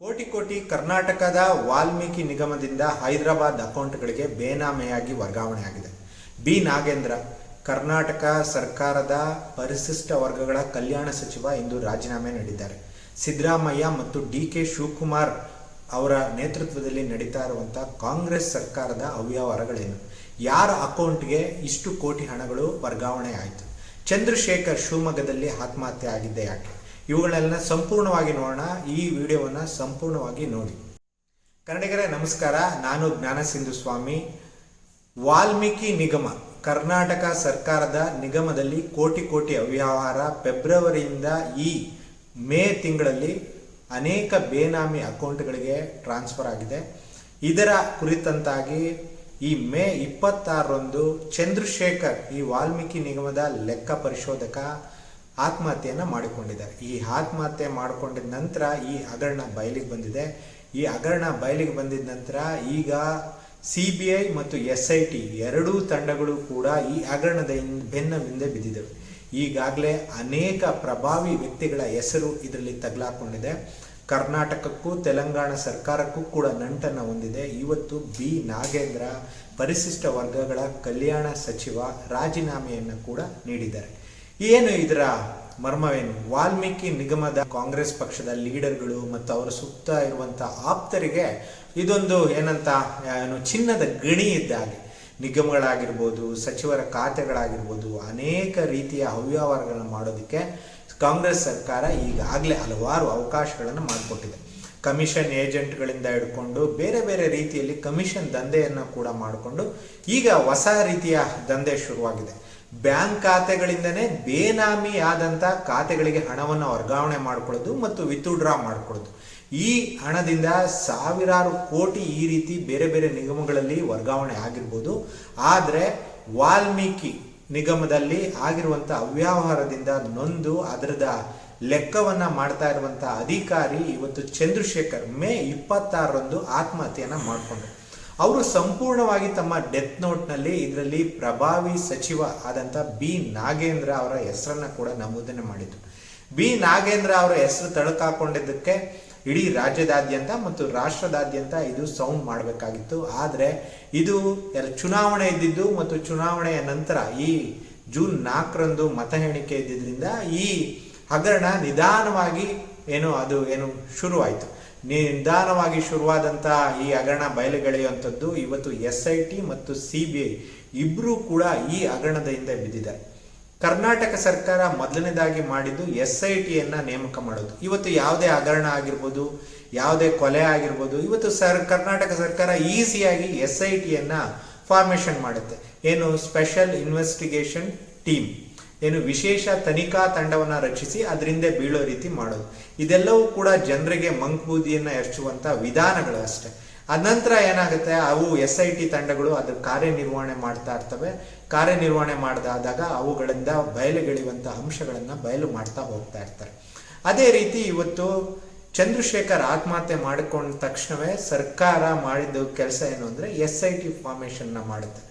ಕೋಟಿ ಕೋಟಿ ಕರ್ನಾಟಕದ ವಾಲ್ಮೀಕಿ ನಿಗಮದಿಂದ ಹೈದರಾಬಾದ್ ಅಕೌಂಟ್ಗಳಿಗೆ ಬೇನಾಮೆಯಾಗಿ ವರ್ಗಾವಣೆ ಆಗಿದೆ. ಬಿ. ನಾಗೇಂದ್ರ, ಕರ್ನಾಟಕ ಸರ್ಕಾರದ ಪರಿಶಿಷ್ಟ ವರ್ಗಗಳ ಕಲ್ಯಾಣ ಸಚಿವ ಇಂದು ರಾಜೀನಾಮೆ ನೀಡಿದ್ದಾರೆ. ಸಿದ್ದರಾಮಯ್ಯ ಮತ್ತು ಡಿ. ಕೆ. ಶಿವಕುಮಾರ್ ಅವರ ನೇತೃತ್ವದಲ್ಲಿ ನಡೀತಾ ಇರುವಂಥ ಕಾಂಗ್ರೆಸ್ ಸರ್ಕಾರದ ಅವ್ಯವಹಾರಗಳೇನು? ಯಾರ ಅಕೌಂಟ್ಗೆ ಇಷ್ಟು ಕೋಟಿ ಹಣಗಳು ವರ್ಗಾವಣೆ ಆಯಿತು? ಚಂದ್ರಶೇಖರ್ ಶಿವಮೊಗ್ಗದಲ್ಲಿ ಆತ್ಮಹತ್ಯೆ ಆಗಿದ್ದೆ ಯಾಕೆ? ಇವುಗಳನ್ನೆಲ್ಲ ಸಂಪೂರ್ಣವಾಗಿ ನೋಡೋಣ. ಈ ವಿಡಿಯೋವನ್ನು ಸಂಪೂರ್ಣವಾಗಿ ನೋಡಿ. ಕನ್ನಡಿಗರೇ, ನಮಸ್ಕಾರ. ನಾನು ಜ್ಞಾನ ಸಿಂಧು ಸ್ವಾಮಿ ವಾಲ್ಮೀಕಿ ನಿಗಮ, ಕರ್ನಾಟಕ ಸರ್ಕಾರದ ನಿಗಮದಲ್ಲಿ ಕೋಟಿ ಕೋಟಿ ಅವ್ಯವಹಾರ. ಫೆಬ್ರವರಿಯಿಂದ ಈ ಮೇ ತಿಂಗಳಲ್ಲಿ ಅನೇಕ ಬೇನಾಮಿ ಅಕೌಂಟ್ಗಳಿಗೆ ಟ್ರಾನ್ಸ್ಫರ್ ಆಗಿದೆ. ಇದರ ಕುರಿತಂತಾಗಿ ಈ ಮೇ ಇಪ್ಪತ್ತಾರರಂದು ಚಂದ್ರಶೇಖರ್, ಈ ವಾಲ್ಮೀಕಿ ನಿಗಮದ ಲೆಕ್ಕ ಪರಿಶೋಧಕ ಆತ್ಮಹತ್ಯೆಯನ್ನು ಮಾಡಿಕೊಂಡಿದ್ದಾರೆ. ಈ ಆತ್ಮಹತ್ಯೆ ಮಾಡಿಕೊಂಡಿದ ನಂತರ ಈ ಹಗರಣ ಬಯಲಿಗೆ ಬಂದಿದೆ. ಈ ಹಗರಣ ಬಯಲಿಗೆ ಬಂದಿದ ನಂತರ ಈಗ ಸಿ ಬಿ ಐ ಮತ್ತು ಎಸ್ ಐ ಟಿ ಎರಡೂ ತಂಡಗಳು ಕೂಡ ಈ ಹಗರಣದ ಬೆನ್ನ ಹಿಂದೆ ಬಿದ್ದಿದ್ದವು. ಈಗಾಗಲೇ ಅನೇಕ ಪ್ರಭಾವಿ ವ್ಯಕ್ತಿಗಳ ಹೆಸರು ಇದರಲ್ಲಿ ತಗಲಾಕೊಂಡಿದೆ. ಕರ್ನಾಟಕಕ್ಕೂ ತೆಲಂಗಾಣ ಸರ್ಕಾರಕ್ಕೂ ಕೂಡ ನಂಟನ್ನು ಹೊಂದಿದೆ. ಇವತ್ತು ಬಿ ನಾಗೇಂದ್ರ ಪರಿಶಿಷ್ಟ ವರ್ಗಗಳ ಕಲ್ಯಾಣ ಸಚಿವ ರಾಜೀನಾಮೆಯನ್ನು ಕೂಡ ನೀಡಿದ್ದಾರೆ. ಏನು ಇದರ ಮರ್ಮವೇನು? ವಾಲ್ಮೀಕಿ ನಿಗಮದ ಕಾಂಗ್ರೆಸ್ ಪಕ್ಷದ ಲೀಡರ್ಗಳು ಮತ್ತು ಅವರ ಸುತ್ತ ಇರುವಂತಹ ಆಪ್ತರಿಗೆ ಇದೊಂದು ಏನಂತ, ಏನು ಚಿನ್ನದ ಗಣಿ ಇದ್ದ ಹಾಗೆ. ನಿಗಮಗಳಾಗಿರ್ಬೋದು, ಸಚಿವರ ಖಾತೆಗಳಾಗಿರ್ಬೋದು, ಅನೇಕ ರೀತಿಯ ಅವ್ಯವಹಾರಗಳನ್ನು ಮಾಡೋದಕ್ಕೆ ಕಾಂಗ್ರೆಸ್ ಸರ್ಕಾರ ಈಗಾಗಲೇ ಹಲವಾರು ಅವಕಾಶಗಳನ್ನು ಮಾಡಿಕೊಟ್ಟಿದೆ. ಕಮಿಷನ್ ಏಜೆಂಟ್ಗಳಿಂದ ಹಿಡ್ಕೊಂಡು ಬೇರೆ ಬೇರೆ ರೀತಿಯಲ್ಲಿ ಕಮಿಷನ್ ದಂಧೆಯನ್ನು ಕೂಡ ಮಾಡಿಕೊಂಡು ಈಗ ಹೊಸ ರೀತಿಯ ದಂಧೆ ಶುರುವಾಗಿದೆ. ಬ್ಯಾಂಕ್ ಖಾತೆಗಳಿಂದನೇ ಬೇನಾಮಿ ಆದಂಥ ಖಾತೆಗಳಿಗೆ ಹಣವನ್ನು ವರ್ಗಾವಣೆ ಮಾಡಿಕೊಳ್ಳೋದು ಮತ್ತು ವಿತ್ಡ್ರಾ ಮಾಡ್ಕೊಳ್ಳೋದು. ಈ ಹಣದಿಂದ ಸಾವಿರಾರು ಕೋಟಿ ಈ ರೀತಿ ಬೇರೆ ಬೇರೆ ನಿಗಮಗಳಲ್ಲಿ ವರ್ಗಾವಣೆ ಆಗಿರ್ಬೋದು. ಆದರೆ ವಾಲ್ಮೀಕಿ ನಿಗಮದಲ್ಲಿ ಆಗಿರುವಂಥ ಅವ್ಯವಹಾರದಿಂದ ನೊಂದು ಅದರದ ಲೆಕ್ಕವನ್ನ ಮಾಡ್ತಾ ಇರುವಂಥ ಅಧಿಕಾರಿ ಇವತ್ತು ಚಂದ್ರಶೇಖರ್ ಮೇ ಇಪ್ಪತ್ತಾರರಂದು ಆತ್ಮಹತ್ಯೆಯನ್ನ ಮಾಡಿಕೊಂಡ್ರು. ಅವರು ಸಂಪೂರ್ಣವಾಗಿ ತಮ್ಮ ಡೆತ್ ನೋಟ್ನಲ್ಲಿ ಇದರಲ್ಲಿ ಪ್ರಭಾವಿ ಸಚಿವ ಆದಂತ ಬಿ ನಾಗೇಂದ್ರ ಅವರ ಹೆಸರನ್ನ ಕೂಡ ನಮೂದನೆ ಮಾಡಿದ್ರು. ಬಿ ನಾಗೇಂದ್ರ ಅವರ ಹೆಸರು ತಳಕಾಕೊಂಡಿದ್ದಕ್ಕೆ ಇಡೀ ರಾಜ್ಯದಾದ್ಯಂತ ಮತ್ತು ರಾಷ್ಟ್ರದಾದ್ಯಂತ ಇದು ಸೌಂಡ್ ಮಾಡಬೇಕಾಗಿತ್ತು. ಆದರೆ ಇದು ಚುನಾವಣೆ ಇದ್ದಿದ್ದು ಮತ್ತು ಚುನಾವಣೆಯ ನಂತರ ಈ ಜೂನ್ ನಾಲ್ಕರಂದು ಮತ ಎಣಿಕೆ ಇದ್ದಿದ್ದರಿಂದ ಈ ಹಗರಣ ನಿಧಾನವಾಗಿ ಏನು ಅದು ಏನು ಶುರುವಾಯಿತು. ನಿಧಾನವಾಗಿ ಶುರುವಾದಂತಹ ಈ ಹಗರಣ ಬಯಲುಗಳೆಯುವಂಥದ್ದು ಇವತ್ತು ಎಸ್ ಐ ಟಿ ಮತ್ತು ಸಿ ಬಿ ಐ ಇಬ್ಬರೂ ಕೂಡ ಈ ಹಗರಣದ ಹಿಂದೆ ಬಿದ್ದಿದೆ ಕರ್ನಾಟಕ ಸರ್ಕಾರ ಮೊದಲನೇದಾಗಿ ಮಾಡಿದ್ದು ಎಸ್ ಐ ಟಿಯನ್ನ ನೇಮಕ ಮಾಡೋದು. ಇವತ್ತು ಯಾವುದೇ ಹಗರಣ ಆಗಿರ್ಬೋದು, ಯಾವುದೇ ಕೊಲೆ ಆಗಿರ್ಬೋದು, ಇವತ್ತು ಸರ್, ಕರ್ನಾಟಕ ಸರ್ಕಾರ ಈಸಿಯಾಗಿ ಎಸ್ ಐ ಟಿಯನ್ನ ಫಾರ್ಮೇಷನ್ ಮಾಡುತ್ತೆ. ಏನು ಸ್ಪೆಷಲ್ ಇನ್ವೆಸ್ಟಿಗೇಷನ್ ಟೀಮ್ ಏನು ವಿಶೇಷ ತನಿಖಾ ತಂಡವನ್ನ ರಚಿಸಿ ಅದರಿಂದ ಬೀಳೋ ರೀತಿ ಮಾಡೋದು. ಇದೆಲ್ಲವೂ ಕೂಡ ಜನರಿಗೆ ಮಂಕುಬೂದಿಯನ್ನು ಎರಚುವಂಥ ವಿಧಾನಗಳು ಅಷ್ಟೇ. ಅನಂತರ ಏನಾಗುತ್ತೆ? ಅವು ಎಸ್ ಐ ಟಿ ತಂಡಗಳು ಅದ್ರ ಕಾರ್ಯನಿರ್ವಹಣೆ ಮಾಡ್ತಾ ಇರ್ತವೆ. ಕಾರ್ಯನಿರ್ವಹಣೆ ಮಾಡ್ದಾದಾಗ ಅವುಗಳಿಂದ ಬಯಲುಗಳಿವಂಥ ಅಂಶಗಳನ್ನು ಬಯಲು ಮಾಡ್ತಾ ಹೋಗ್ತಾ ಇರ್ತಾರೆ. ಅದೇ ರೀತಿ ಇವತ್ತು ಚಂದ್ರಶೇಖರ್ ಆತ್ಮಹತ್ಯೆ ಮಾಡಿಕೊಂಡ ತಕ್ಷಣವೇ ಸರ್ಕಾರ ಮಾಡಿದ ಕೆಲಸ ಏನು ಅಂದರೆ ಎಸ್ ಐ ಟಿ ಫಾರ್ಮೇಷನ್ನ ಮಾಡುತ್ತೆ.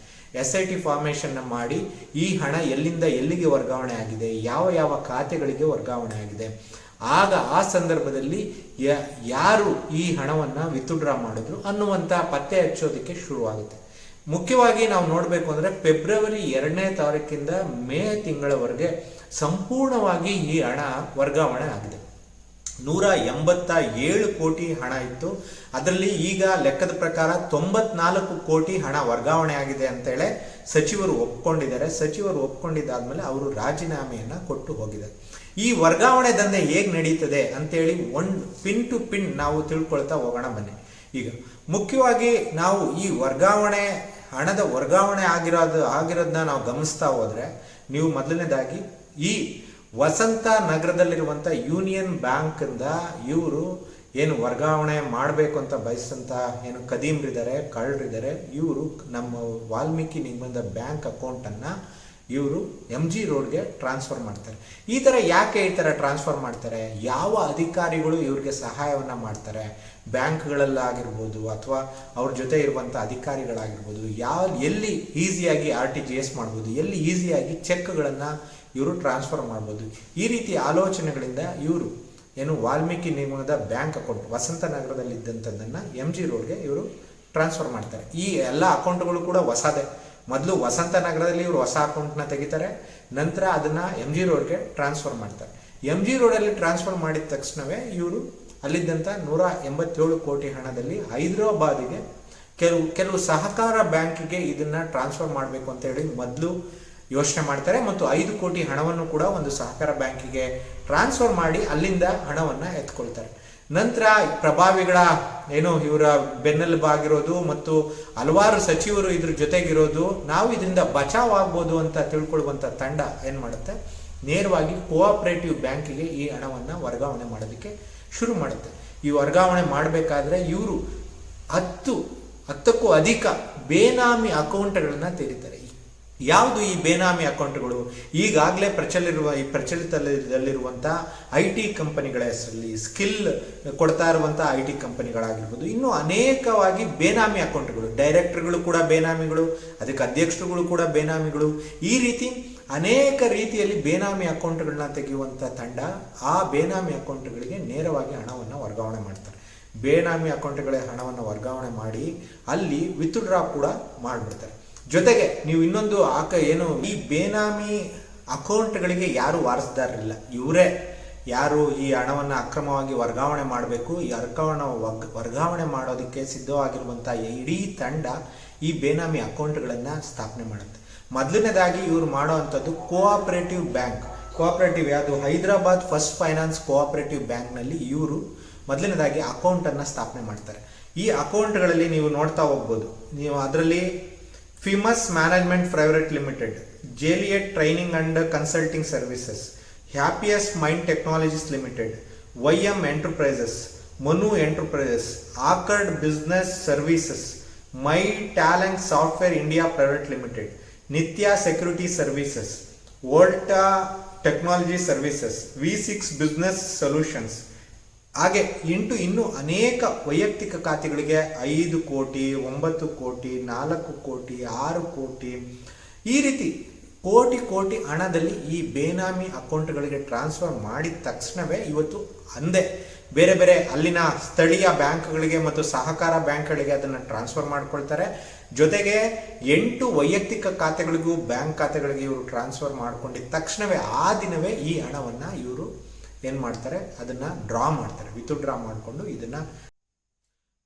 ಎಸ್ ಐ ಟಿ ಫಾರ್ಮೇಶನ್ ಮಾಡಿ ಈ ಹಣ ಎಲ್ಲಿಂದ ಎಲ್ಲಿಗೆ ವರ್ಗಾವಣೆ ಆಗಿದೆ, ಯಾವ ಯಾವ ಖಾತೆಗಳಿಗೆ ವರ್ಗಾವಣೆ ಆಗಿದೆ, ಆಗ ಆ ಸಂದರ್ಭದಲ್ಲಿ ಯಾರು ಈ ಹಣವನ್ನ ವಿತ್ಡ್ರಾ ಮಾಡಿದ್ರು ಅನ್ನುವಂತ ಪತ್ತೆ ಹಚ್ಚೋದಕ್ಕೆ ಶುರುವಾಗುತ್ತೆ. ಮುಖ್ಯವಾಗಿ ನಾವು ನೋಡಬೇಕು ಅಂದ್ರೆ ಫೆಬ್ರವರಿ ಎರಡನೇ ತಾರೀಕಿಂದ ಮೇ ತಿಂಗಳವರೆಗೆ ಸಂಪೂರ್ಣವಾಗಿ ಈ ಹಣ ವರ್ಗಾವಣೆ ಆಗಿದೆ. ನೂರ ಎಂಬತ್ತ ಏಳು ಕೋಟಿ ಹಣ ಇತ್ತು. ಅದರಲ್ಲಿ ಈಗ ಲೆಕ್ಕದ ಪ್ರಕಾರ ತೊಂಬತ್ನಾಲ್ಕು ಕೋಟಿ ಹಣ ವರ್ಗಾವಣೆ ಆಗಿದೆ ಅಂತೇಳಿ ಸಚಿವರು ಒಪ್ಕೊಂಡಿದ್ದಾರೆ. ಸಚಿವರು ಒಪ್ಕೊಂಡಿದ್ದಾದ್ಮೇಲೆ ಅವರು ರಾಜೀನಾಮೆಯನ್ನು ಕೊಟ್ಟು ಹೋಗಿದ್ದಾರೆ. ಈ ವರ್ಗಾವಣೆ ದಂಧೆ ಹೇಗೆ ನಡೀತದೆ ಅಂತೇಳಿ ಒನ್ ಪಿನ್ ಟು ಪಿನ್ ನಾವು ತಿಳ್ಕೊಳ್ತಾ ಹೋಗೋಣ ಬನ್ನಿ. ಈಗ ಮುಖ್ಯವಾಗಿ ನಾವು ಈ ವರ್ಗಾವಣೆ, ಹಣದ ವರ್ಗಾವಣೆ ಆಗಿರೋದು ಆಗಿರೋದನ್ನ ನಾವು ಗಮನಿಸ್ತಾ ಹೋದರೆ ನೀವು ಮೊದಲನೇದಾಗಿ ಈ ವಸಂತ ನಗರದಲ್ಲಿರುವಂಥ ಯೂನಿಯನ್ ಬ್ಯಾಂಕಿಂದ ಇವರು ಏನು ವರ್ಗಾವಣೆ ಮಾಡಬೇಕು ಅಂತ ಬಯಸಂತ ಏನು ಕದೀಮ್ರಿದ್ದಾರೆ ಕಳ್ಳರಿದ್ದಾರೆ ಇವರು ನಮ್ಮ ವಾಲ್ಮೀಕಿ ನಿಗಮದ ಬ್ಯಾಂಕ್ ಅಕೌಂಟನ್ನು ಇವರು ಎಂ ಜಿ ರೋಡ್ಗೆ ಟ್ರಾನ್ಸ್ಫರ್ ಮಾಡ್ತಾರೆ. ಈ ಥರ ಯಾಕೆ ಈ ಥರ ಟ್ರಾನ್ಸ್ಫರ್ ಮಾಡ್ತಾರೆ? ಯಾವ ಅಧಿಕಾರಿಗಳು ಇವ್ರಿಗೆ ಸಹಾಯವನ್ನ ಮಾಡ್ತಾರೆ? ಬ್ಯಾಂಕ್ಗಳಲ್ಲಾಗಿರ್ಬೋದು ಅಥವಾ ಅವ್ರ ಜೊತೆ ಇರುವಂಥ ಅಧಿಕಾರಿಗಳಾಗಿರ್ಬೋದು, ಯಾವ ಎಲ್ಲಿ ಈಸಿಯಾಗಿ ಆರ್ ಟಿ ಜಿ ಎಸ್ ಮಾಡ್ಬೋದು, ಎಲ್ಲಿ ಈಸಿಯಾಗಿ ಚೆಕ್ಗಳನ್ನು ಇವರು ಟ್ರಾನ್ಸ್ಫರ್ ಮಾಡ್ಬೋದು, ಈ ರೀತಿ ಆಲೋಚನೆಗಳಿಂದ ಇವರು ಏನು ವಾಲ್ಮೀಕಿ ನಿಗಮದ ಬ್ಯಾಂಕ್ ಅಕೌಂಟ್, ವಸಂತ ನಗರದಲ್ಲಿ ಇದ್ದಂಥದ್ದನ್ನು ಎಂ ಜಿ ರೋಡ್ಗೆ ಇವರು ಟ್ರಾನ್ಸ್ಫರ್ ಮಾಡ್ತಾರೆ. ಈ ಎಲ್ಲ ಅಕೌಂಟ್ಗಳು ಕೂಡ ಹೊಸದೇ. ಮೊದಲು ವಸಂತ ನಗರದಲ್ಲಿ ಇವರು ಹೊಸ ಅಕೌಂಟ್ನ ತೆಗಿತಾರೆ, ನಂತರ ಅದನ್ನು ಎಂ ಜಿ ರೋಡ್ಗೆ ಟ್ರಾನ್ಸ್ಫರ್ ಮಾಡ್ತಾರೆ. ಎಂ ಜಿ ರೋಡಲ್ಲಿ ಟ್ರಾನ್ಸ್ಫರ್ ಮಾಡಿದ ತಕ್ಷಣವೇ ಇವರು ಅಲ್ಲಿದ್ದಂಥ ನೂರ ಎಂಬತ್ತೇಳು ಕೋಟಿ ಹಣದಲ್ಲಿ ಹೈದರಾಬಾದಿಗೆ ಕೆಲವು ಕೆಲವು ಸಹಕಾರ ಬ್ಯಾಂಕಿಗೆ ಇದನ್ನು ಟ್ರಾನ್ಸ್ಫರ್ ಮಾಡಬೇಕು ಅಂತ ಹೇಳಿ ಮೊದಲು ಯೋಚನೆ ಮಾಡ್ತಾರೆ. ಮತ್ತು ಐದು ಕೋಟಿ ಹಣವನ್ನು ಕೂಡ ಒಂದು ಸಹಕಾರ ಬ್ಯಾಂಕಿಗೆ ಟ್ರಾನ್ಸ್ಫರ್ ಮಾಡಿ ಅಲ್ಲಿಂದ ಹಣವನ್ನು ಎತ್ಕೊಳ್ತಾರೆ. ನಂತರ ಪ್ರಭಾವಿಗಳ ಏನು ಇವರ ಬೆನ್ನೆಲುಬಾಗಿರೋದು ಮತ್ತು ಹಲವಾರು ಸಚಿವರು ಇದ್ರ ಜೊತೆಗಿರೋದು, ನಾವು ಇದರಿಂದ ಬಚಾವ್ ಆಗ್ಬೋದು ಅಂತ ತಿಳ್ಕೊಳ್ಳುವಂತ ತಂಡ ಏನು ಮಾಡುತ್ತೆ? ನೇರವಾಗಿ ಕೋಆಪರೇಟಿವ್ ಬ್ಯಾಂಕಿಗೆ ಈ ಹಣವನ್ನು ವರ್ಗಾವಣೆ ಮಾಡೋದಕ್ಕೆ ಶುರು ಮಾಡುತ್ತೆ. ಈ ವರ್ಗಾವಣೆ ಮಾಡಬೇಕಾದ್ರೆ ಇವರು ಹತ್ತು, ಹತ್ತಕ್ಕೂ ಅಧಿಕ ಬೇನಾಮಿ ಅಕೌಂಟ್ಗಳನ್ನು ತೆರೀತಾರೆ. ಯಾವುದು ಈ ಬೇನಾಮಿ ಅಕೌಂಟ್ಗಳು? ಈಗಾಗಲೇ ಪ್ರಚಲಿರುವ ಈ ಪ್ರಚಲಿತದಲ್ಲಿರುವಂಥ ಐ ಟಿ ಕಂಪನಿಗಳ ಹೆಸರಲ್ಲಿ ಸ್ಕಿಲ್ ಕೊಡ್ತಾ ಇರುವಂಥ ಐ ಟಿ ಕಂಪನಿಗಳಾಗಿರ್ಬೋದು. ಇನ್ನೂ ಅನೇಕವಾಗಿ ಬೇನಾಮಿ ಅಕೌಂಟ್ಗಳು, ಡೈರೆಕ್ಟರ್ಗಳು ಕೂಡ ಬೇನಾಮಿಗಳು, ಅದಕ್ಕೆ ಅಧ್ಯಕ್ಷರುಗಳು ಕೂಡ ಬೇನಾಮಿಗಳು. ಈ ರೀತಿ ಅನೇಕ ರೀತಿಯಲ್ಲಿ ಬೇನಾಮಿ ಅಕೌಂಟ್ಗಳನ್ನ ತೆಗೆಯುವಂಥ ತಂಡ ಆ ಬೇನಾಮಿ ಅಕೌಂಟ್ಗಳಿಗೆ ನೇರವಾಗಿ ಹಣವನ್ನು ವರ್ಗಾವಣೆ ಮಾಡ್ತಾರೆ. ಬೇನಾಮಿ ಅಕೌಂಟ್ಗಳ ಹಣವನ್ನು ವರ್ಗಾವಣೆ ಮಾಡಿ ಅಲ್ಲಿ ವಿತ್ಡ್ರಾ ಕೂಡ ಮಾಡಿಬಿಡ್ತಾರೆ. ಜೊತೆಗೆ ನೀವು ಇನ್ನೊಂದು ಆಕ ಏನು, ಈ ಬೇನಾಮಿ ಅಕೌಂಟ್ಗಳಿಗೆ ಯಾರು ವಾರಸ್ದಾರರಿಲ್ಲ. ಇವರೇ ಯಾರು ಈ ಹಣವನ್ನು ಅಕ್ರಮವಾಗಿ ವರ್ಗಾವಣೆ ಮಾಡಬೇಕು? ಈ ವಗ್- ವರ್ಗಾವಣೆ ಮಾಡೋದಕ್ಕೆ ಸಿದ್ಧವಾಗಿರುವಂಥ ಇಡೀ ತಂಡ ಈ ಬೇನಾಮಿ ಅಕೌಂಟ್ಗಳನ್ನು ಸ್ಥಾಪನೆ ಮಾಡುತ್ತೆ. ಮೊದಲನೇದಾಗಿ ಇವರು ಮಾಡುವಂಥದ್ದು ಕೋಆಪರೇಟಿವ್ ಬ್ಯಾಂಕ್. ಕೋಆಪರೇಟಿವ್ ಯಾವುದು? ಹೈದರಾಬಾದ್ ಫಸ್ಟ್ ಫೈನಾನ್ಸ್ ಕೋಆಪರೇಟಿವ್ ಬ್ಯಾಂಕ್ನಲ್ಲಿ ಇವರು ಮೊದಲನೇದಾಗಿ ಅಕೌಂಟನ್ನು ಸ್ಥಾಪನೆ ಮಾಡ್ತಾರೆ. ಈ ಅಕೌಂಟ್ಗಳಲ್ಲಿ ನೀವು ನೋಡ್ತಾ ಹೋಗ್ಬೋದು. ನೀವು ಅದರಲ್ಲಿ ఫిమస్ management private limited Zeliot training and consulting services happiest mind technologies limited YM enterprises Manu enterprises accord business services my talent software India private limited Nitya security services Volta technology services V six business solutions ಹಾಗೆ ಇಂಟು ಇನ್ನು ಅನೇಕ ವೈಯಕ್ತಿಕ ಖಾತೆಗಳಿಗೆ ಐದು ಕೋಟಿ, ಒಂಬತ್ತು ಕೋಟಿ, ನಾಲ್ಕು ಕೋಟಿ, ಆರು ಕೋಟಿ. ಈ ರೀತಿ ಕೋಟಿ ಕೋಟಿ ಹಣದಲ್ಲಿ ಈ ಬೇನಾಮಿ ಅಕೌಂಟ್ಗಳಿಗೆ ಟ್ರಾನ್ಸ್ಫರ್ ಮಾಡಿದ ತಕ್ಷಣವೇ ಇವತ್ತು ಅಂದೆ ಬೇರೆ ಬೇರೆ ಅಲ್ಲಿನ ಸ್ಥಳೀಯ ಬ್ಯಾಂಕ್ಗಳಿಗೆ ಮತ್ತು ಸಹಕಾರ ಬ್ಯಾಂಕ್ಗಳಿಗೆ ಅದನ್ನು ಟ್ರಾನ್ಸ್ಫರ್ ಮಾಡ್ಕೊಳ್ತಾರೆ. ಜೊತೆಗೆ ಎಂಟು ವೈಯಕ್ತಿಕ ಖಾತೆಗಳಿಗೂ ಬ್ಯಾಂಕ್ ಖಾತೆಗಳಿಗೆ ಇವರು ಟ್ರಾನ್ಸ್ಫರ್ ಮಾಡಿಕೊಂಡಿದ್ದ ತಕ್ಷಣವೇ ಆ ದಿನವೇ ಈ ಹಣವನ್ನು ಇವರು ಏನು ಮಾಡ್ತಾರೆ? ಅದನ್ನ ಡ್ರಾ ಮಾಡ್ತಾರೆ. ವಿತ್ ಡ್ರಾ ಮಾಡಿಕೊಂಡು ಇದನ್ನ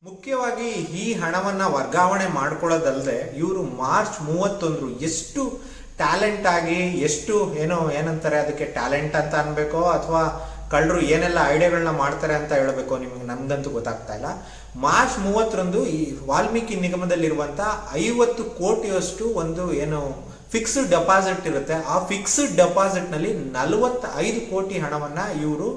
ಮುಖ್ಯವಾಗಿ ಈ ಹಣವನ್ನ ವರ್ಗಾವಣೆ ಮಾಡ್ಕೊಳ್ಳೋದಲ್ಲದೆ ಇವರು ಮಾರ್ಚ್ ಮೂವತ್ತೊಂದರು ಎಷ್ಟು ಟ್ಯಾಲೆಂಟ್ ಆಗಿ, ಎಷ್ಟು ಏನೋ, ಏನಂತಾರೆ ಅದಕ್ಕೆ ಟ್ಯಾಲೆಂಟ್ ಅಂತ ಅನ್ಬೇಕೋ ಅಥವಾ ಕಳ್ಳರು ಏನೆಲ್ಲ ಐಡಿಯಾಗಳನ್ನ ಮಾಡ್ತಾರೆ ಅಂತ ಹೇಳಬೇಕು ನಿಮಗೆ ನಮ್ದಂತೂ ಗೊತ್ತಾಗ್ತಾ ಇಲ್ಲ. ಮಾರ್ಚ್ ಮೂವತ್ತರಂದು ಈ ವಾಲ್ಮೀಕಿ ನಿಗಮದಲ್ಲಿರುವಂತ ಐವತ್ತು ಕೋಟಿಯಷ್ಟು ಒಂದು ಏನು ಫಿಕ್ಸ್ಡ್ ಡೆಪಾಸಿಟ್ ಇರುತ್ತೆ. ಆ ಫಿಕ್ಸ್ಡ್ ಡೆಪಾಸಿಟ್ನಲ್ಲಿ ನಲವತ್ತೈದು ಕೋಟಿ ಹಣವನ್ನ ಇವರು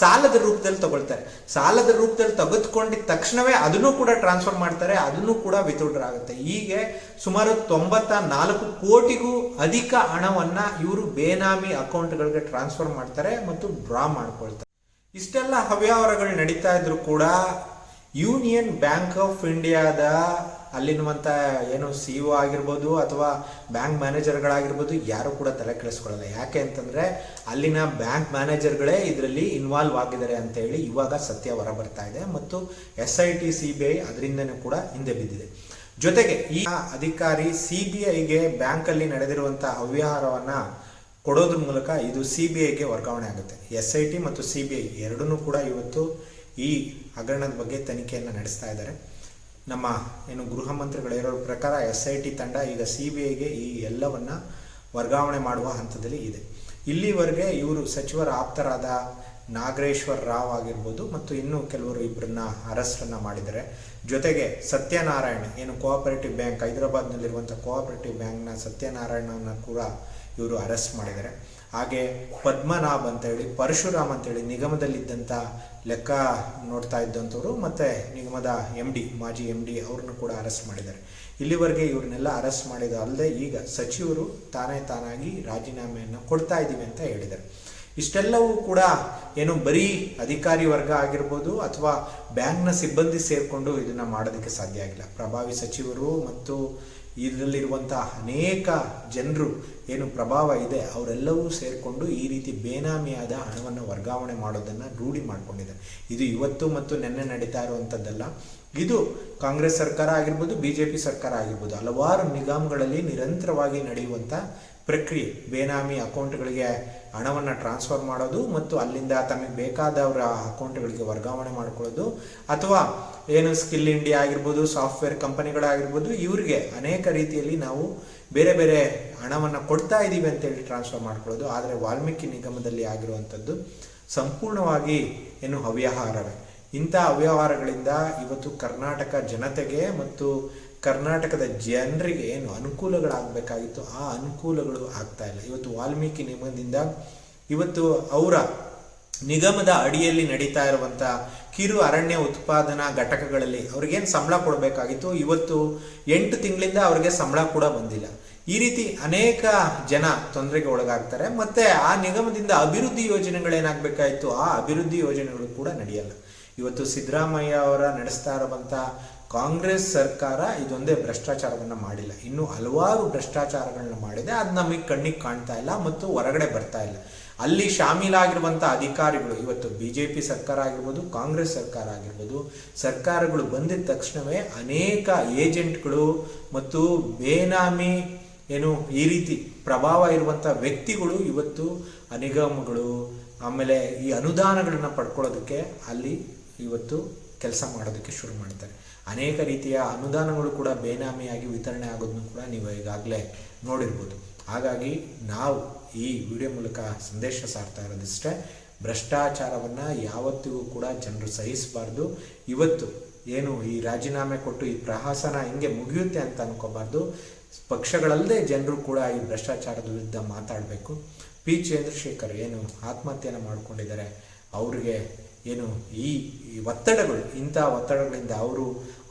ಸಾಲದ ರೂಪದಲ್ಲಿ ತಗೊಳ್ತಾರೆ. ಸಾಲದ ರೂಪದಲ್ಲಿ ತೆಗೆದುಕೊಂಡಿದ ತಕ್ಷಣವೇ ಅದನ್ನು ಕೂಡ ಟ್ರಾನ್ಸ್ಫರ್ ಮಾಡ್ತಾರೆ, ಅದನ್ನು ಕೂಡ ವಿತ್ಡ್ರಾ ಆಗುತ್ತೆ. ಹೀಗೆ ಸುಮಾರು ತೊಂಬತ್ತ ನಾಲ್ಕು ಕೋಟಿಗೂ ಅಧಿಕ ಹಣವನ್ನ ಇವರು ಬೇನಾಮಿ ಅಕೌಂಟ್ಗಳಿಗೆ ಟ್ರಾನ್ಸ್ಫರ್ ಮಾಡ್ತಾರೆ ಮತ್ತು ಡ್ರಾ ಮಾಡ್ಕೊಳ್ತಾರೆ. ಇಷ್ಟೆಲ್ಲ ಹವ್ಯಾವರಗಳು ನಡೀತಾ ಇದ್ರು ಕೂಡ ಯೂನಿಯನ್ ಬ್ಯಾಂಕ್ ಆಫ್ ಇಂಡಿಯಾದ ಅಲ್ಲಿರುವಂಥ ಏನು ಸಿ ಒ ಆಗಿರ್ಬೋದು ಅಥವಾ ಬ್ಯಾಂಕ್ ಮ್ಯಾನೇಜರ್ಗಳಾಗಿರ್ಬೋದು ಯಾರು ಕೂಡ ತಲೆ ಕೆಡಿಸ್ಕೊಳ್ಳಲ್ಲ. ಯಾಕೆ ಅಂತಂದರೆ ಅಲ್ಲಿನ ಬ್ಯಾಂಕ್ ಮ್ಯಾನೇಜರ್ಗಳೇ ಇದರಲ್ಲಿ ಇನ್ವಾಲ್ವ್ ಆಗಿದ್ದಾರೆ ಅಂತ ಹೇಳಿ ಇವಾಗ ಸತ್ಯ ಹೊರ ಬರ್ತಾ ಇದೆ ಮತ್ತು S I T C B I ಅದರಿಂದನೂ ಕೂಡ ಹಿಂದೆ ಬಿದ್ದಿದೆ. ಜೊತೆಗೆ ಈ ಅಧಿಕಾರಿ ಸಿ ಬಿ ಐಗೆ ಬ್ಯಾಂಕಲ್ಲಿ ನಡೆದಿರುವಂಥ ಅವ್ಯವಹಾರವನ್ನು ಕೊಡೋದ್ರ ಮೂಲಕ ಇದು ಸಿ ಬಿ ಐಗೆ ವರ್ಗಾವಣೆ ಆಗುತ್ತೆ. ಎಸ್ ಐ ಟಿ ಮತ್ತು ಸಿ ಬಿ ಐ ಎರಡನ್ನೂ ಕೂಡ ಇವತ್ತು ಈ ಹಗರಣದ ಬಗ್ಗೆ ತನಿಖೆಯನ್ನು ನಡೆಸ್ತಾ ಇದ್ದಾರೆ. ನಮ್ಮ ಏನು ಗೃಹ ಮಂತ್ರಿಗಳು ಹೇಳೋ ಪ್ರಕಾರ ಎಸ್ ಐ ಟಿ ತಂಡ ಈಗ ಸಿ ಬಿ ಐಗೆ ಈ ಎಲ್ಲವನ್ನ ವರ್ಗಾವಣೆ ಮಾಡುವ ಹಂತದಲ್ಲಿ ಇದೆ. ಇಲ್ಲಿವರೆಗೆ ಇವರು ಸಚಿವರ ಆಪ್ತರಾದ ನಾಗರೇಶ್ವರ್ ರಾವ್ ಆಗಿರ್ಬೋದು ಮತ್ತು ಇನ್ನೂ ಕೆಲವರು ಇಬ್ಬರನ್ನ ಅರೆಸ್ಟನ್ನು ಮಾಡಿದ್ದಾರೆ. ಜೊತೆಗೆ ಸತ್ಯನಾರಾಯಣ, ಏನು ಕೋಆಪರೇಟಿವ್ ಬ್ಯಾಂಕ್ ಹೈದರಾಬಾದ್ನಲ್ಲಿರುವಂಥ ಕೋಆಪರೇಟಿವ್ ಬ್ಯಾಂಕ್ನ ಸತ್ಯನಾರಾಯಣನ ಕೂಡ ಇವರು ಅರೆಸ್ಟ್ ಮಾಡಿದ್ದಾರೆ. ಹಾಗೆ ಪದ್ಮನಾಭ್ ಅಂತೇಳಿ, ಪರಶುರಾಮ್ ಅಂತೇಳಿ ನಿಗಮದಲ್ಲಿದ್ದಂಥ ಲೆಕ್ಕ ನೋಡ್ತಾ ಇದ್ದಂಥವ್ರು ಮತ್ತು ನಿಗಮದ ಎಂ ಡಿ ಮಾಜಿ ಎಂ ಡಿ ಅವ್ರನ್ನೂ ಕೂಡ ಅರೆಸ್ಟ್ ಮಾಡಿದ್ದಾರೆ. ಇಲ್ಲಿವರೆಗೆ ಇವ್ರನ್ನೆಲ್ಲ ಅರೆಸ್ಟ್ ಮಾಡಿದ ಅಲ್ಲದೆ ಈಗ ಸಚಿವರು ತಾನೇ ತಾನಾಗಿ ರಾಜೀನಾಮೆಯನ್ನು ಕೊಡ್ತಾ ಇದ್ದೀವಿ ಅಂತ ಹೇಳಿದ್ದಾರೆ. ಇಷ್ಟೆಲ್ಲವೂ ಕೂಡ ಏನು ಬರೀ ಅಧಿಕಾರಿ ವರ್ಗ ಆಗಿರ್ಬೋದು ಅಥವಾ ಬ್ಯಾಂಕ್ನ ಸಿಬ್ಬಂದಿ ಸೇರಿಕೊಂಡು ಇದನ್ನು ಮಾಡೋದಕ್ಕೆ ಸಾಧ್ಯ ಆಗಿಲ್ಲ. ಪ್ರಭಾವಿ ಸಚಿವರು ಮತ್ತು ಇದರಲ್ಲಿರುವಂಥ ಅನೇಕ ಜನರು ಏನು ಪ್ರಭಾವ ಇದೆ, ಅವರೆಲ್ಲವೂ ಸೇರಿಕೊಂಡು ಈ ರೀತಿ ಬೇನಾಮಿಯಾದ ಹಣವನ್ನು ವರ್ಗಾವಣೆ ಮಾಡೋದನ್ನು ರೂಢಿ ಮಾಡಿಕೊಂಡಿದೆ. ಇದು ಇವತ್ತು ಮತ್ತು ನಿನ್ನೆ ನಡೀತಾ ಇರುವಂಥದ್ದಲ್ಲ ಇದು ಕಾಂಗ್ರೆಸ್ ಸರ್ಕಾರ ಆಗಿರ್ಬೋದು ಬಿ ಜೆ ಪಿ ಸರ್ಕಾರ ಆಗಿರ್ಬೋದು, ಹಲವಾರು ನಿಗಮಗಳಲ್ಲಿ ನಿರಂತರವಾಗಿ ನಡೆಯುವಂಥ ಪ್ರಕ್ರಿಯೆ. ಬೇನಾಮಿ ಅಕೌಂಟ್ಗಳಿಗೆ ಹಣವನ್ನು ಟ್ರಾನ್ಸ್ಫರ್ ಮಾಡೋದು ಮತ್ತು ಅಲ್ಲಿಂದ ತಮಗೆ ಬೇಕಾದವರ ಅಕೌಂಟ್ಗಳಿಗೆ ವರ್ಗಾವಣೆ ಮಾಡ್ಕೊಳ್ಳೋದು ಅಥವಾ ಏನು ಸ್ಕಿಲ್ ಇಂಡಿಯಾ ಆಗಿರ್ಬೋದು, ಸಾಫ್ಟ್ವೇರ್ ಕಂಪನಿಗಳಾಗಿರ್ಬೋದು, ಇವರಿಗೆ ಅನೇಕ ರೀತಿಯಲ್ಲಿ ನಾವು ಬೇರೆ ಬೇರೆ ಹಣವನ್ನು ಕೊಡ್ತಾ ಇದ್ದೀವಿ ಅಂತೇಳಿ ಟ್ರಾನ್ಸ್ಫರ್ ಮಾಡ್ಕೊಳ್ಳೋದು. ಆದರೆ ವಾಲ್ಮೀಕಿ ನಿಗಮದಲ್ಲಿ ಆಗಿರುವಂಥದ್ದು ಸಂಪೂರ್ಣವಾಗಿ ಏನು ಅವ್ಯವಹಾರವೇ. ಇಂಥ ಅವ್ಯವಹಾರಗಳಿಂದ ಇವತ್ತು ಕರ್ನಾಟಕ ಜನತೆಗೆ ಮತ್ತು ಕರ್ನಾಟಕದ ಜನರಿಗೆ ಏನು ಅನುಕೂಲಗಳಾಗಬೇಕಾಗಿತ್ತು, ಆ ಅನುಕೂಲಗಳು ಆಗ್ತಾ ಇಲ್ಲ. ಇವತ್ತು ವಾಲ್ಮೀಕಿ ನಿಗಮದಿಂದ ಇವತ್ತು ಅವರ ನಿಗಮದ ಅಡಿಯಲ್ಲಿ ನಡೀತಾ ಇರುವಂಥ ಕಿರು ಅರಣ್ಯ ಉತ್ಪಾದನಾ ಘಟಕಗಳಲ್ಲಿ ಅವ್ರಿಗೇನು ಸಂಬಳ ಕೊಡಬೇಕಾಗಿತ್ತು? ಇವತ್ತು ಎಂಟು ತಿಂಗಳಿಂದ ಅವ್ರಿಗೆ ಸಂಬಳ ಕೂಡ ಬಂದಿಲ್ಲ. ಈ ರೀತಿ ಅನೇಕ ಜನ ತೊಂದರೆಗೆ ಒಳಗಾಗ್ತಾರೆ. ಮತ್ತೆ ಆ ನಿಗಮದಿಂದ ಅಭಿವೃದ್ಧಿ ಯೋಜನೆಗಳೇನಾಗಬೇಕಾಯಿತು? ಆ ಅಭಿವೃದ್ಧಿ ಯೋಜನೆಗಳು ಕೂಡ ನಡೆಯಲ್ಲ. ಇವತ್ತು ಸಿದ್ದರಾಮಯ್ಯ ಅವರ ನಡೆಸ್ತಾ ಇರುವಂಥ ಕಾಂಗ್ರೆಸ್ ಸರ್ಕಾರ ಇದೊಂದೇ ಭ್ರಷ್ಟಾಚಾರವನ್ನು ಮಾಡಿಲ್ಲ. ಇನ್ನು ಹಲವಾರು ಭ್ರಷ್ಟಾಚಾರಗಳನ್ನ ಮಾಡಿದೆ. ಅದು ನಮಗೆ ಕಣ್ಣಿಗೆ ಕಾಣ್ತಾ ಇಲ್ಲ ಮತ್ತು ಹೊರಗಡೆ ಬರ್ತಾ ಇಲ್ಲ. ಅಲ್ಲಿ ಶಾಮೀಲಾಗಿರುವಂಥ ಅಧಿಕಾರಿಗಳು ಇವತ್ತು ಬಿ ಜೆ ಪಿ ಸರ್ಕಾರ ಆಗಿರ್ಬೋದು, ಕಾಂಗ್ರೆಸ್ ಸರ್ಕಾರ ಆಗಿರ್ಬೋದು, ಸರ್ಕಾರಗಳು ಬಂದಿದ ತಕ್ಷಣವೇ ಅನೇಕ ಏಜೆಂಟ್ಗಳು ಮತ್ತು ಬೇನಾಮಿ ಏನು ಈ ರೀತಿ ಪ್ರಭಾವ ಇರುವಂಥ ವ್ಯಕ್ತಿಗಳು ಇವತ್ತು ನಿಗಮಗಳು ಆಮೇಲೆ ಈ ಅನುದಾನಗಳನ್ನು ಪಡ್ಕೊಳ್ಳೋದಕ್ಕೆ ಅಲ್ಲಿ ಇವತ್ತು ಕೆಲಸ ಮಾಡೋದಕ್ಕೆ ಶುರು ಮಾಡ್ತಾರೆ. ಅನೇಕ ರೀತಿಯ ಅನುದಾನಗಳು ಕೂಡ ಬೇನಾಮಿಯಾಗಿ ವಿತರಣೆ ಆಗೋದನ್ನು ಕೂಡ ನೀವು ಈಗಾಗಲೇ ನೋಡಿರ್ಬೋದು. ಹಾಗಾಗಿ ನಾವು ಈ ವಿಡಿಯೋ ಮೂಲಕ ಸಂದೇಶ ಸಾರ್ತಾ ಇರೋದಿಷ್ಟೇ, ಭ್ರಷ್ಟಾಚಾರವನ್ನು ಯಾವತ್ತಿಗೂ ಕೂಡ ಜನರು ಸಹಿಸಬಾರ್ದು. ಇವತ್ತು ಏನು ಈ ರಾಜೀನಾಮೆ ಕೊಟ್ಟು ಈ ಪ್ರಹಾಸನ ಹಿಂಗೆ ಮುಗಿಯುತ್ತೆ ಅಂತ ಅನ್ಕೋಬಾರ್ದು. ಪಕ್ಷಗಳಲ್ಲದೆ ಜನರು ಕೂಡ ಈ ಭ್ರಷ್ಟಾಚಾರದ ವಿರುದ್ಧ ಮಾತಾಡಬೇಕು. ಪಿ. ಚಂದ್ರಶೇಖರ್ ಏನು ಆತ್ಮಹತ್ಯೆಯನ್ನು ಮಾಡ್ಕೊಂಡಿದ್ದಾರೆ, ಅವ್ರಿಗೆ ಏನು, ಈ ಒತ್ತಡಗಳು, ಇಂಥ ಒತ್ತಡಗಳಿಂದ ಅವರು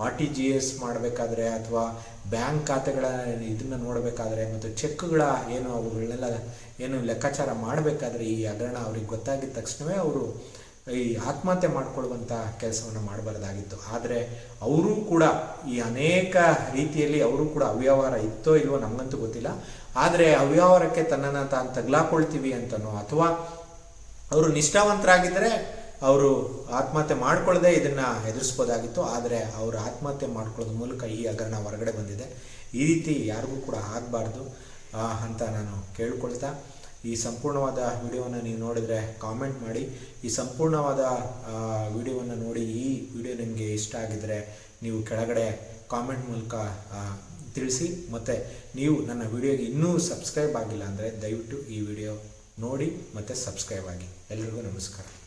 ಆರ್ ಟಿ ಜಿ ಎಸ್ ಮಾಡಬೇಕಾದ್ರೆ ಅಥವಾ ಬ್ಯಾಂಕ್ ಖಾತೆಗಳ ಇದನ್ನು ನೋಡಬೇಕಾದ್ರೆ ಮತ್ತು ಚೆಕ್ಗಳ ಏನು ಅವುಗಳನ್ನೆಲ್ಲ ಏನು ಲೆಕ್ಕಾಚಾರ ಮಾಡಬೇಕಾದ್ರೆ ಈ ಹಗರಣ ಅವ್ರಿಗೆ ಗೊತ್ತಾಗಿದ ತಕ್ಷಣವೇ ಅವರು ಈ ಆತ್ಮಹತ್ಯೆ ಮಾಡಿಕೊಳ್ಳುವಂಥ ಕೆಲಸವನ್ನು ಮಾಡಬಾರ್ದಾಗಿತ್ತು. ಆದರೆ ಅವರು ಕೂಡ ಈ ಅನೇಕ ರೀತಿಯಲ್ಲಿ ಅವರು ಕೂಡ ಅವ್ಯವಹಾರ ಇತ್ತೋ ಇಲ್ವೋ ನಮಗಂತೂ ಗೊತ್ತಿಲ್ಲ. ಆದರೆ ಅವ್ಯವಹಾರಕ್ಕೆ ತನ್ನನ್ನು ತಾನು ತಗ್ಲಾಕೊಳ್ತೀವಿ ಅಂತನೋ ಅಥವಾ ಅವರು ನಿಷ್ಠಾವಂತರಾಗಿದ್ದರೆ ಅವರು ಆತ್ಮಹತ್ಯೆ ಮಾಡ್ಕೊಳ್ಳದೆ ಇದನ್ನು ಎದುರಿಸ್ಬೋದಾಗಿತ್ತು ಆದರೆ ಅವರು ಆತ್ಮಹತ್ಯೆ ಮಾಡ್ಕೊಳ್ಳೋದ್ರ ಮೂಲಕ ಈ ಹಗರಣ ಹೊರಗಡೆ ಬಂದಿದೆ. ಈ ರೀತಿ ಯಾರಿಗೂ ಕೂಡ ಆಗಬಾರ್ದು ಅಂತ ನಾನು ಕೇಳ್ಕೊಳ್ತಾ, ಈ ಸಂಪೂರ್ಣವಾದ ವಿಡಿಯೋವನ್ನು ನೀವು ನೋಡಿದರೆ ಕಾಮೆಂಟ್ ಮಾಡಿ. ಈ ಸಂಪೂರ್ಣವಾದ ವಿಡಿಯೋವನ್ನು ನೋಡಿ, ಈ ವಿಡಿಯೋ ನಿಮಗೆ ಇಷ್ಟ ಆಗಿದ್ದರೆ ನೀವು ಕೆಳಗಡೆ ಕಾಮೆಂಟ್ ಮೂಲಕ ತಿಳಿಸಿ. ಮತ್ತು ನೀವು ನನ್ನ ವಿಡಿಯೋಗೆ ಇನ್ನೂ ಸಬ್ಸ್ಕ್ರೈಬ್ ಆಗಿಲ್ಲ ಅಂದರೆ ದಯವಿಟ್ಟು ಈ ವಿಡಿಯೋ ನೋಡಿ ಮತ್ತು ಸಬ್ಸ್ಕ್ರೈಬ್ ಆಗಿ. ಎಲ್ರಿಗೂ ನಮಸ್ಕಾರ.